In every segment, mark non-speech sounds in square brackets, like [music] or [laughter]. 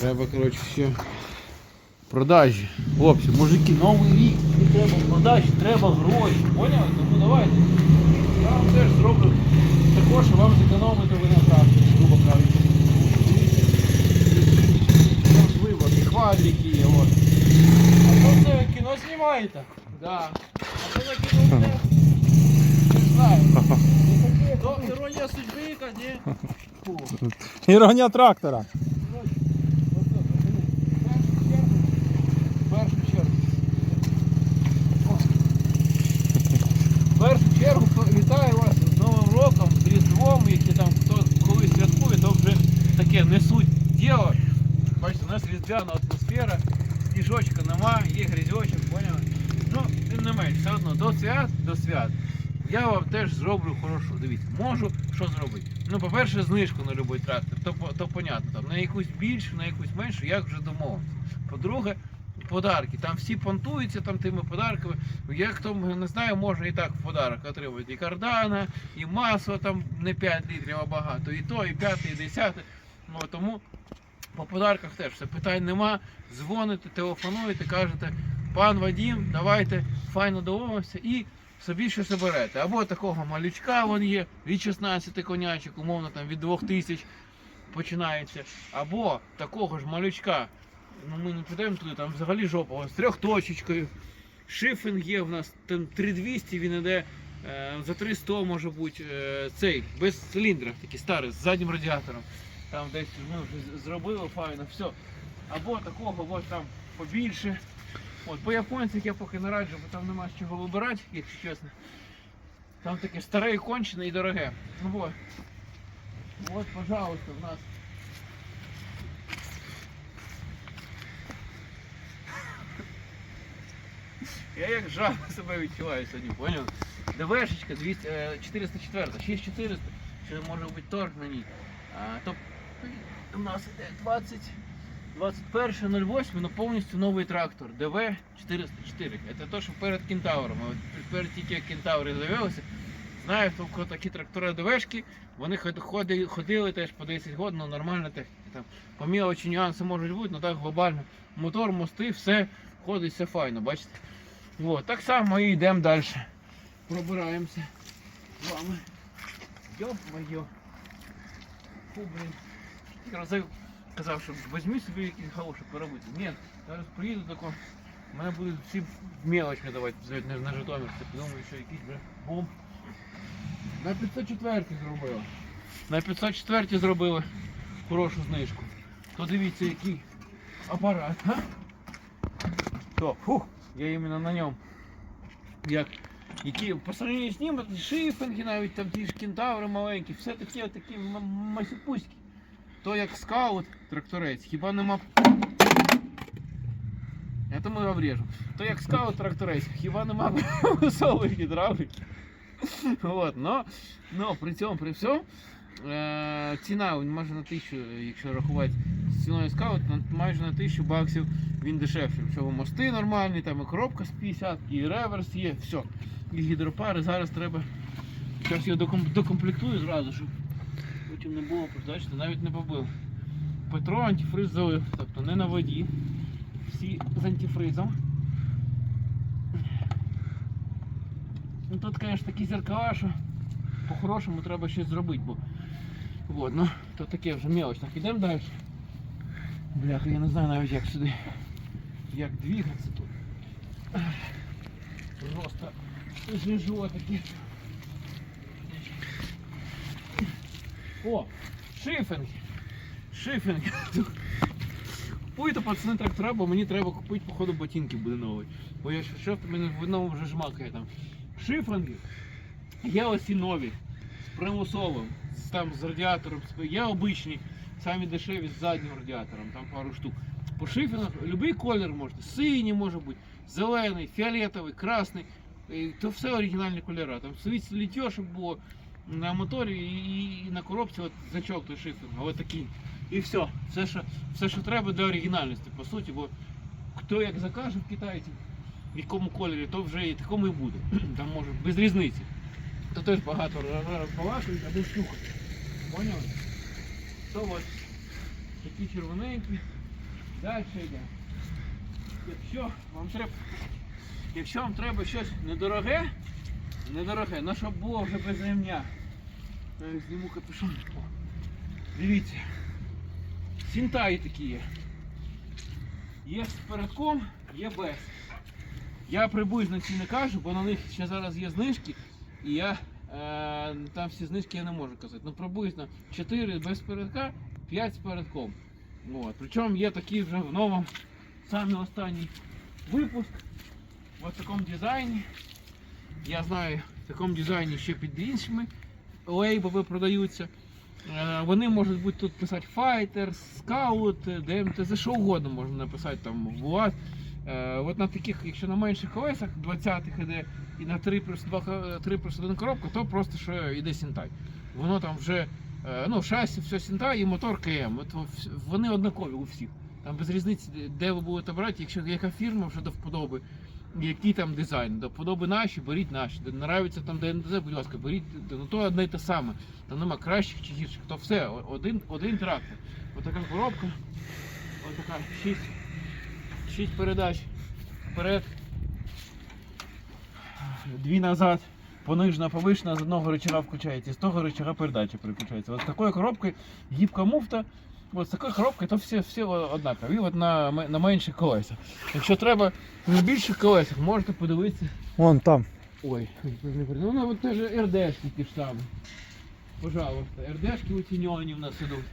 Треба, коротше, все. Продажі. Хлопці, мужики, новий рік, не треба продажі, треба гроші. Поняли? Тому давайте. Я вам теж зроблю також, щоб вам зекономити ви на тракторі, грубо кажучи. Можливо, і квадрики є, от. А то це ви кіно знімаєте? Да. А то на кіно не, не знаю. [laughs] То іронія судьби, яка, ні? Фу. Іронія трактора. Різдвяна атмосфера, сніжочка нема, є грязьочок, поняли? Ну, тим не менш, все одно до свят, до свят. Я вам теж зроблю хорошу. Дивіться, можу що зробити. Ну, по-перше, знижку на будь-який трактор, то, то понятно. Там, на якусь більшу, на якусь меншу, як вже домовився. По-друге, подарки. Там всі понтуються там тими подарками. Я хто не знає, можна і так в подарок отримати. І кардана, і масло там не 5 літрів, а багато. І то, і 5, і 10. Ну, тому по подарках теж все питань нема. Дзвоните, телефонуєте, кажете, пан Вадім, давайте файно домовимося і собі щось оберете. Або такого малючка вон є від 16 конячок, умовно там від 2000 починається. Або такого ж малючка. Ну ми не підемо туди, там взагалі жопа, з трьохточечкою. Шифінг є в нас там 3200, він іде е, за 300 може бути е, цей, без циліндра, такий старий, з заднім радіатором. Там десь ми вже зробили файно, все. Або такого ось там побільше. От, по японцях я поки не раджу, бо там нема з чого вибирати, якщо чесно. Там таке старе і кончене і дороге. Ну от. От, пожалуйста, в нас. Я як жаба себе відчуваю сьогодні, поняв? ДВшечка 200, е, 404, 6400, ще може бути торг на ній. А, то у нас іде 20, 21.08, ну повністю новий трактор ДВ 404. Це те, що перед кентавром. От перед тільки як кентаври з'явилися. Знаю, хто такі трактори ДВшки, вони ходили, ходили теж по 10 років, ну нормальна техніка. Там, по мілочі нюанси можуть бути, але так глобально. Мотор, мости, все ходить, все файно, бачите? Вот, так само і йдемо далі. Пробираємося з вами. Йо-моє. Фу, блін. Разів казав, що візьми собі якийсь хороший поробити. Ні, зараз приїду тако. Мене будуть всі мелочми давати на, на Житомир. Ти подумаю, що якийсь вже бомб. На 504 зробили. На 504 зробили хорошу знижку. То дивіться, який апарат. А? То, фух, я іменно на ньому. Як, які по сравнению з ним, шифинги навіть там ті ж кентаври маленькі, все такі такі масіпуські. То як скаут тракторець, хіба нема. Я тому обрежу. То як скаут тракторець, хіба нема [laughs] висової гідравліки. От, но, но при цьому, при всьому, е, ціна майже на тисячу, якщо рахувати з ціною скаут, майже на тисячу баксів він дешевший. Всього мости нормальні, там і коробка з 50, і реверс є, все. І гідропари зараз треба. Зараз я доком- докомплектую зразу, щоб потім не було, бачите, навіть не побив. Петро антифриз залив, тобто не на воді. Всі з антифризом. Ну тут, звісно, такі зеркала, що по-хорошому треба щось зробити, бо вот, ну, то таке вже мелоч. Так, ідемо далі. Бляха, я не знаю навіть як сюди. Як двигатися тут. Просто жижу такі. О, шифинг. Шифинг. Купуйте пацани трактора, бо мені треба купити, походу, ботинки буде нові. Бо я що в одному вже жмакає там. Шифинги. Є ось і нові. З примусовим. з- Там з радіатором. Є обичні, самі дешеві з заднім радіатором, там пару штук. По шифінгах будь-який колір можна. Синій може бути, зелений, фіолетовий, красний. То все оригінальні кольори. Там світ літьо, щоб було на моторі і, і на коробці от значок той шифінг, ось такий. І все. Все, що, все, що треба для оригінальності, по суті, бо хто як закаже в китайців, в якому кольорі, то вже і такому і буде. [clears throat] Там може без різниці. То теж багато балакають або слухають. Поняли? То ось такі червоненькі, Далі йдемо. Якщо вам треба, якщо вам треба щось недороге, недороге, ну щоб було вже без ремня. Зніму капюшон. Дивіться. Сінтаї такі є. Є з передком, є без. Я приблизно ці не кажу, бо на них ще зараз є знижки, і я е, там всі знижки я не можу казати. Ну приблизно 4 без передка, 5 з передком. От. Причому є такі вже в новому, саме останній випуск. В такому дизайні. Я знаю, в такому дизайні ще під іншими лейбами продаються. Е, Вони можуть бути тут писати Fighter, Scout, DMTZ, що угодно можна написати там ВУАЗ. Е, От на таких, якщо на менших колесах 20-х іде і на 3 плюс 2, ко- 3 плюс 1 коробка, то просто що йде Сінтай. Воно там вже е, ну, шасі, все Сінтай і мотор КМ. От вони однакові у всіх. Там без різниці, де ви будете брати, якщо яка фірма вже до вподоби, який там дизайн, до вподоби наші, беріть наші. Де нравиться там ДНДЗ, будь ласка, беріть, ну то одне й те саме. Там нема кращих чи гірших, то все, один, один трактор. Ось така коробка, ось така 6, 6 передач вперед, дві назад, понижена, повишена, з одного рычага включається, з того рычага передача переключається. Ось з такою коробкою гібка муфта. От з такою коробкою то всі, всі однакові. І от на, на менших колесах. Якщо треба на більших колесах, можете подивитися. Вон там. Ой, не перед- ну от теж РДшки ті ж самі. Пожалуйста, РДшки уціньовані в нас ідуть.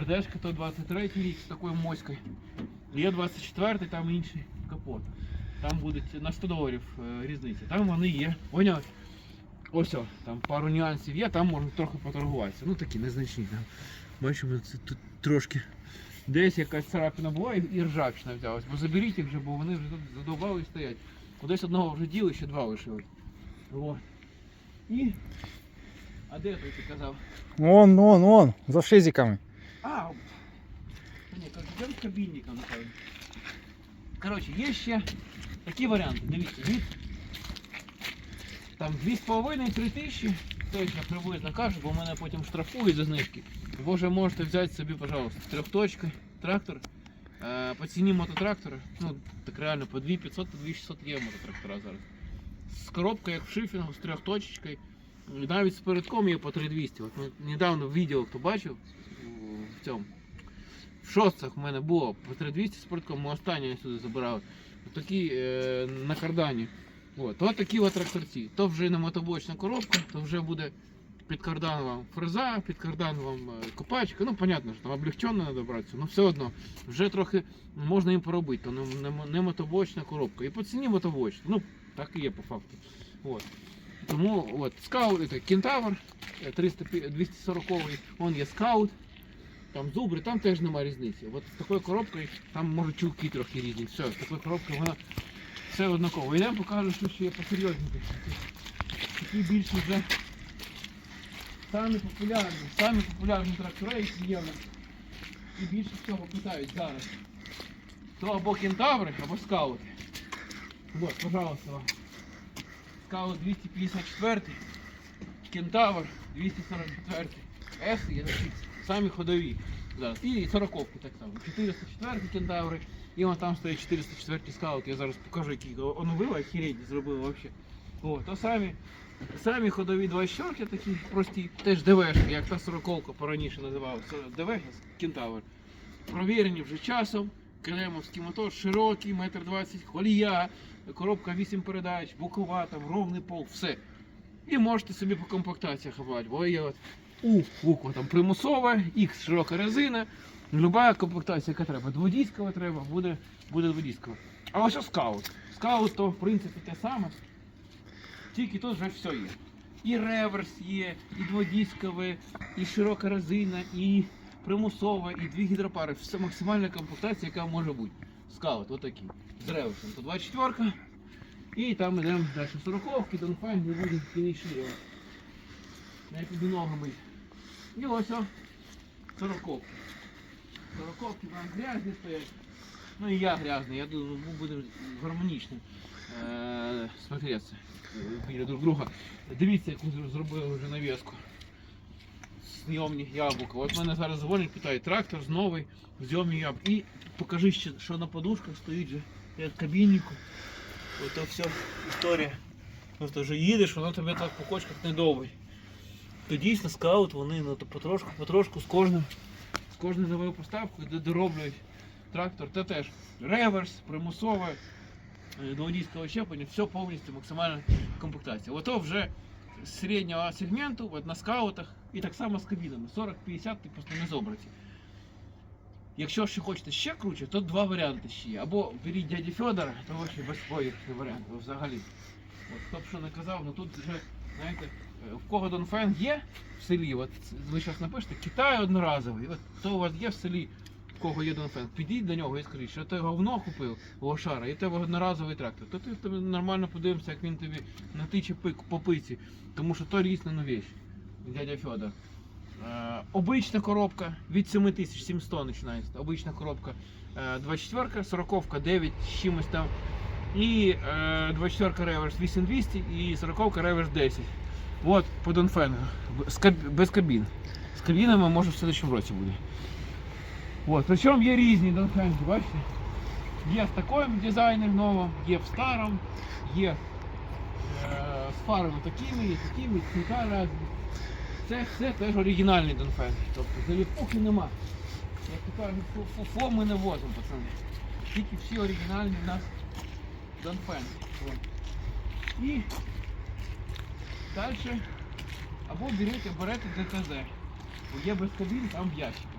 РДшка то 23 рік з такою моською. Є 24 там інший капот. Там буде на 100 доларів е, різниця. Там вони є. Поняв? Ось, там пару нюансів є, там можна трохи поторгуватися. Ну такі незначні. Там. Бачимо, це тут трошки десь якась царапина була і, і ржавчина взялась. Бо заберіть їх вже, бо вони вже тут задовбали і стоять. Кудись одного вже діли, ще два лишили. О. І. А де той ти казав? Вон, вон, вон, за шизиками. А, та ні, кажу, йдемо з кабінником, напевно. Коротше, є ще такі варіанти. Дивіться, від там 2,5-3 тисячі, точно приблизно кажу, бо мене потім штрафують за знижки. Ви вже можете взяти собі, пожалуйста, трьохточка, трактор. Е, по ціні мототрактора, ну так реально по 2500, по 2600 є мототрактора зараз. З коробкою, як в шифінгу, з трьохточечкою. Навіть з передком є по 3200. От ми недавно в відео, хто бачив, в цьому. В шостах в мене було по 3200 з передком, ми останнє сюди забирали. Такі е, на кардані. От, от такі от тракторці. То вже не мотоблочна коробка, то вже буде під кардан вам фреза, під кардан вам е, копачка. Ну, понятно, що там облегчено треба братися, але все одно вже трохи можна їм поробити, то не, не, не мотоблочна коробка. І по ціні мотоблочна. Ну, так і є по факту. От. Тому от, скаут, це кентавр, е, 300, 240 он є скаут. Там зубри, там теж немає різниці. От з такою коробкою, там може чулки трохи різні. Все, з такою коробкою вона все однаково. Йдемо покажу, що ще є посерйозніше. Такі більш вже самі популярні, самі популярні трактори, які є. І більше всього питають зараз. То або кентаври, або скаути. Вот, пожалуйста, вам. Скаут 254, кентавр 244, С і X. Самі ходові. Зараз. І 40 так само. 404 кентаври. І вон там стоїть 404 скаут. Я зараз покажу, який оновили, охереть зробили вообще. О, то самі, самі ходові 24 такі прості, теж ДВшки, як та 40 пораніше називався. ДВ кентавр. Провірені вже часом. Кремовський мотор, широкий, метр двадцять, колія, коробка 8 передач, бокова, там ровний пол, все. І можете собі по комплектаціях обрати. Бо от У, буква там примусова, X широка резина. Люба комплектація, яка треба. Дводійського треба, буде, буде дводійського. А ось скаут. Скаут то в принципі те саме. Тільки тут вже все є. І реверс є, і дводіскове, і широка резина, і примусова, і дві гідропари. Все максимальна комплектація, яка може бути. Скаут, отакий. З реверсом. То 24 і там йдемо далі 40-ки, Донфайн, не буде фінішувати. Я піду ногами. І ось о, 40-ки. 40-ки грязні стоять. Ну і я грязний, я думаю, ми будемо гармонічно е, смотреться е, біля друг друга. Дивіться, яку зр- зробили вже навіску. зйомні яблука. От мене зараз дзвонять, питають, трактор з новий, зйомні яблука. І покажи ще, що на подушках стоїть же, як кабіннику. Ото все історія. Тобто вже їдеш, воно тебе так по кочках не довбить. То дійсно скаут, вони ну, то потрошку, потрошку з кожним, з кожною новою поставкою де дороблюють трактор. Це теж реверс, примусове, е, щеплення, все повністю максимальна комплектація. Ото вже з середнього сегменту, от на скаутах, і так само з кабінами. 40-50 ти просто не зобраті. Якщо ще хочете ще круче, то два варіанти ще є. Або беріть дяді Федора, то вообще безпоїхний варіант взагалі. От хто б що не казав, ну тут вже, знаєте, в кого Донфен є в селі, от ви зараз напишете, Китай одноразовий, от то у вас є в селі, в кого є Донфен, підіть до нього і скажіть, що ти говно купив лошара, і тебе одноразовий трактор, то ти тобі нормально подивимося, як він тобі натиче пик по пиці, тому що то різна вещь, дядя Федор. Е, обична коробка від 7700 починається. Обична коробка е, 24, 40, 9 з чимось там. І е, 24 реверс 8200 і 40 реверс 10. От по Донфенгу. Без кабін. З кабінами може в следующем році буде. От. Причому є різні Донфенги, бачите? Є в такому дизайні новому, є в старому, є е, з фарами такими, є такими, цвіта різні. Це все теж оригінальний Донфен. Тобто заліпухи нема. Як то кажуть, фу- фуфло ми не возимо, пацани. Тільки всі оригінальні в нас Донфен. І далі або берете, берете ДТЗ. Бо є без кабін, там в ящиках.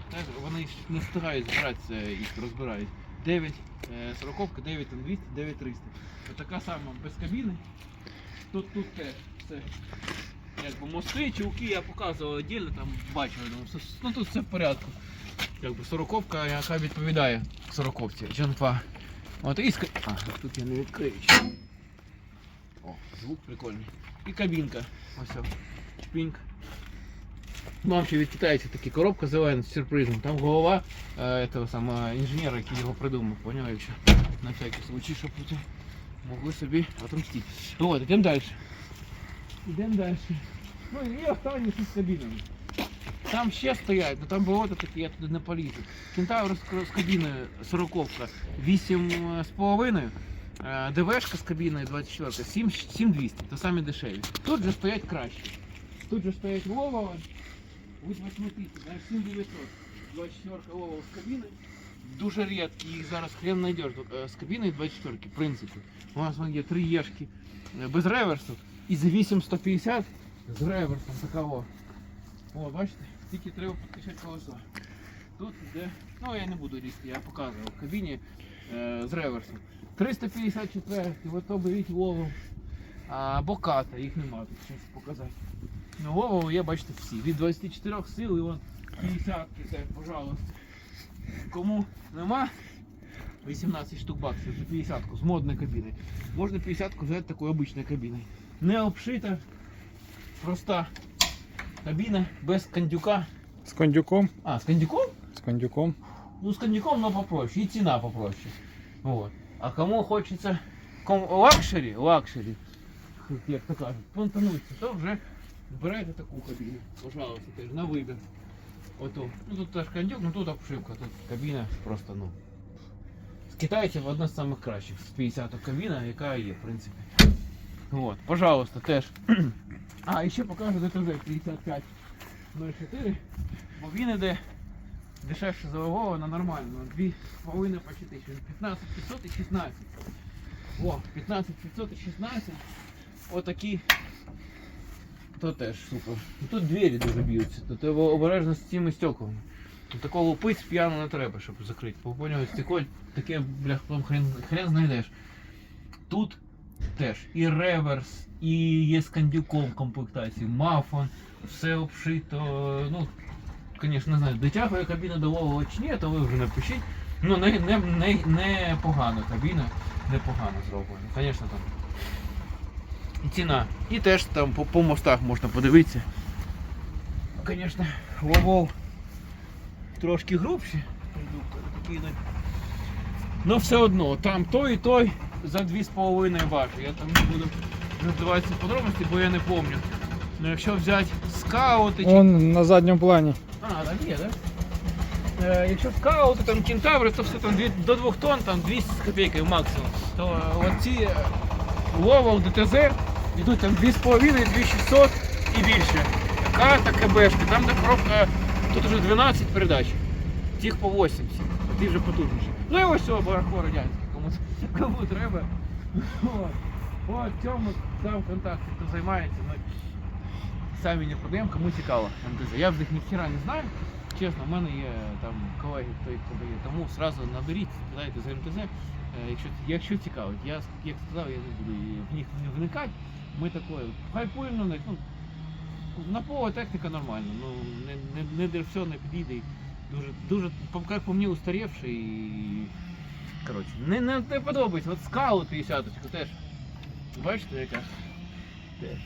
Вони не встигають збиратися, їх розбирають. 9 е, 40, 9 200, 9 300. Така сама без кабіни. Тут, тут теж все. Якби мости, чулки я показував віддільно, там бачив, ну тут все в порядку. Якби сороковка, яка відповідає сороковці, Джанфа. От і ска... А, тут я не відкрию. О, звук прикольний. І кабінка. Ось. Чпіньк. Мам ще від китайців такі коробка зелена з сюрпризом. Там голова е, того самого інженера, який його придумав, поняв, якщо на всякий случай, щоб тут могли собі отомстити. От, йдемо далі. Йдемо далі. Ну і останні з кабінами. Там ще стоять, ну там болото таке, я туди не полізу. Кентавр з, з кабіною 40 8 з половиною. Е, ДВшка з кабіною 24, 7, 7200, то самі дешеві. Тут же стоять краще. Тут же стоять Вова, від 8 тисяч, знаєш, 7900. 24 Вова з кабіною. Дуже рідкі, їх зараз хрен знайдеш. Е, З кабіною 24, в принципі. У нас вон є три єшки е, без реверсу. І за 8150 з реверсом такого. О, бачите, тільки треба підкачати колеса. Тут йде, ну я не буду різти, я показував в кабіні е, З реверсом. 354, от то беріть Вову. А боката, їх нема тут зараз показати. Ну Вову є, бачите, всі. Від 24 сил і вон 50 це, пожалуйста. Кому нема 18 штук баксів за 50 з модної кабіни. Можна 50 взяти такою обичною кабіною. Не обшита, проста кабіна без кондюка. З кондюком. А, з кондюком? З кондюком. Ну, с коньяком, но попроще, и цена попроще. Вот. А кому хочется ком- лакшері, лакшері, як то кажуть, понтануться, то вже збирайте таку кабіну, пожалуйста, теж на вибір. Ото. Ну тут теж кондюк, ну тут обшивка, тут кабіна просто, ну. З китайців одна з самих кращих, з 50 кабіна, яка є, в принципі. Вот, пожалуйста, теж. [clears throat] А, і ще покажу ДТЗ 55 04, бо він іде дешевше за Львова на нормально, на 2,5 почти тисячі. 15 500 і 16. О, 15 500 і 16. Отакі. То теж супер. Тут двері дуже б'ються, то треба обережно з цими стеклами. Такого лупить п'яно не треба, щоб закрити. Бо по нього стекло таке, бля, хрен, хрен знайдеш. Тут теж і реверс, і є з кондюком комплектації, мафон, все обшито. Ну, Звісно, не знаю, дотягує кабіна до Вова чи ні, то ви вже напишіть. Ну, не, не, не, не погана кабіна, непогано зроблена. Звісно, там. І ціна. І теж там по, по мостах можна подивитися. Звісно, Вовов трошки грубші. Редуктори. Ну все одно, там той і той за 2,5 важить. Я там не буду роздаватися подробності, бо я не пам'ятаю. Ну якщо взяти скаути чи Он на задньому плані. А, там є, так? Е, якщо скаути, там кентаври, то все там дві- до 2 тонн, там 200 з копійкою максимум. То е, оці е, Лова ДТЗ йдуть там 2,5, 2600 і більше. Карта, КБшки, там де коробка, тут вже 12 передач. Тих по 80, а ті вже потужніші. Ну і ось цього барахло радянське, кому, кому треба. От. От цьому дам контакт, хто займається. Ну, самі не продаємо, кому цікаво МТЗ. Я в них ніхіра не знаю. Чесно, в мене є там колеги, хто їх продає. Тому одразу наберіть, спитайте за МТЗ, якщо, якщо цікавить. Я як сказав, я не буду в них не вникати. Ми такою хайпуємо на них. Ну, напова техніка нормальна, ну не, не, не де все не підійде. Дуже, дуже, як по мені, устарівший і. Коротше, не, не, не подобається. От скаут 50 теж. Бачите, яка? Теж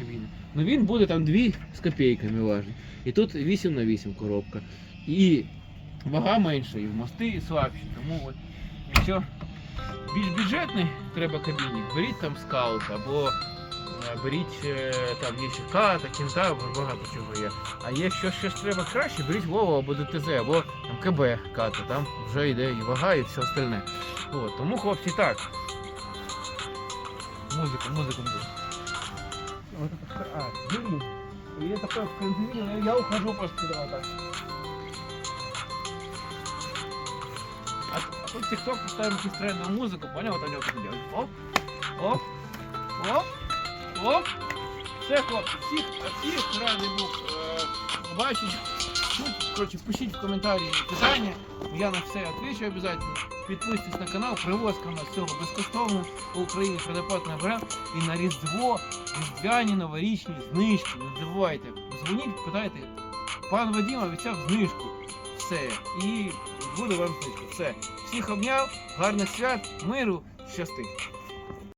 кабіна. Ну він буде там 2 з копійками важить. І тут 8 на 8 коробка. І вага менша, і в мости слабші. Тому от, якщо більш бюджетний треба кабінник, беріть там скаут або е, беріть е, там є ката, кінта, багато чого є. А якщо щось треба краще, беріть Вову або ДТЗ, або там КБ ката, там вже йде і вага, і все остальне. От, тому хлопці так. Музика, музика буде. Вот, а, дыму. И я такой в контейнере, я ухожу просто туда вот так. А, а тут тикток поставим инструментальную музыку, понял, вот они вот так делают. Оп, оп, оп, оп. Все, хлопці, всіх, всіх радий був е, бачити. Ну, коротше, пишіть в коментарі питання, я на все відповідаю обов'язково. Підписуйтесь на канал, привозка у нас всього безкоштовно по Україні предоплатна бренд. І на Різдво, різдвяні новорічні знижки. Не забувайте. Дзвоніть, питайте. Пан Вадим обіцяв знижку. Все. І буде вам знижка. Все. Всіх обняв, гарних свят, миру, щасти.